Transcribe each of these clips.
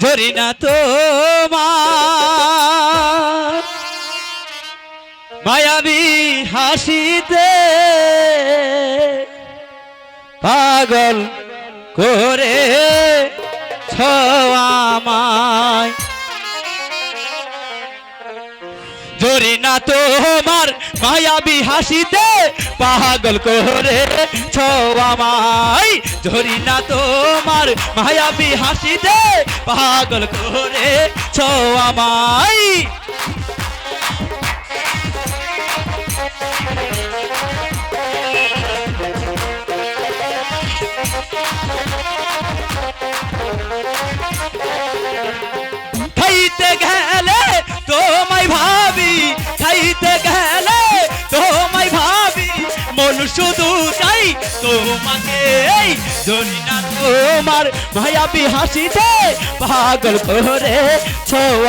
ধরি না তো মায়াবী হাসিতে পাগল করে আমায়। ধরি না তোমার মায়াবী হাসিতে পাগল করে আমায় ধরি না তোমার মায়াবী হাসিতে পাগল করে আমায় শুধু চাই তোমাকে এই দুনিয়া তোমার মায়াবী হাসিতে পাগল করে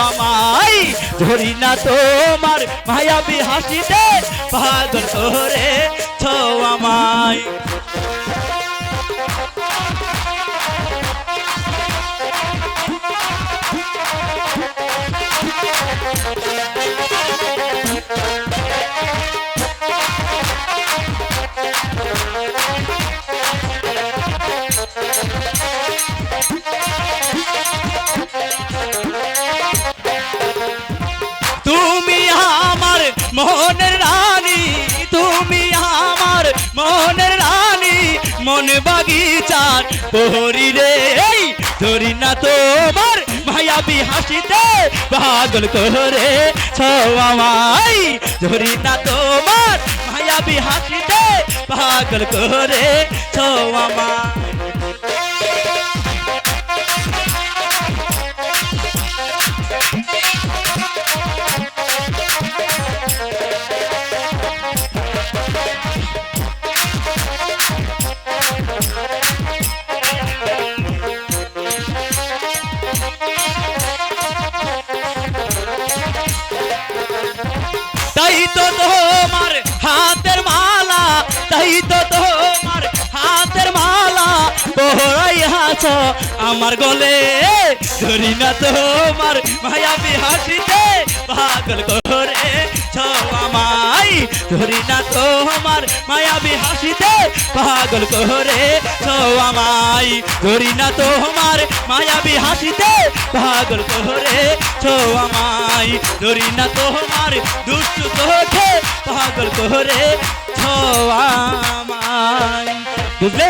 আমায়। ধরি না তোমার মায়াবী হাসিতে পাগল করে আমায়। মন বাগিচার। পহরি রে ধরি না তোমার মায়াবি হাসিতে। পাগল করে ছাই ধরি না তোমার মায়াবি হাসিতে। পাগল করে ছাই তাই তো তোমার হাতের মালা, তাই তো তোমার হাতের মালা পহরাই হাছ আমার গলে। ধরি না তোমার মায়াবি হাসিতে পাগল করে আমায় ধরি না তোমার মায়াবি হাসিতে পাগল করে আমায় ধরি না তোমার মায়াবি হাসিতে পাগল করে আমায়। ধরি না তোমার দুষ্টু চোখে। পাগল করে আমায়। বুঝলে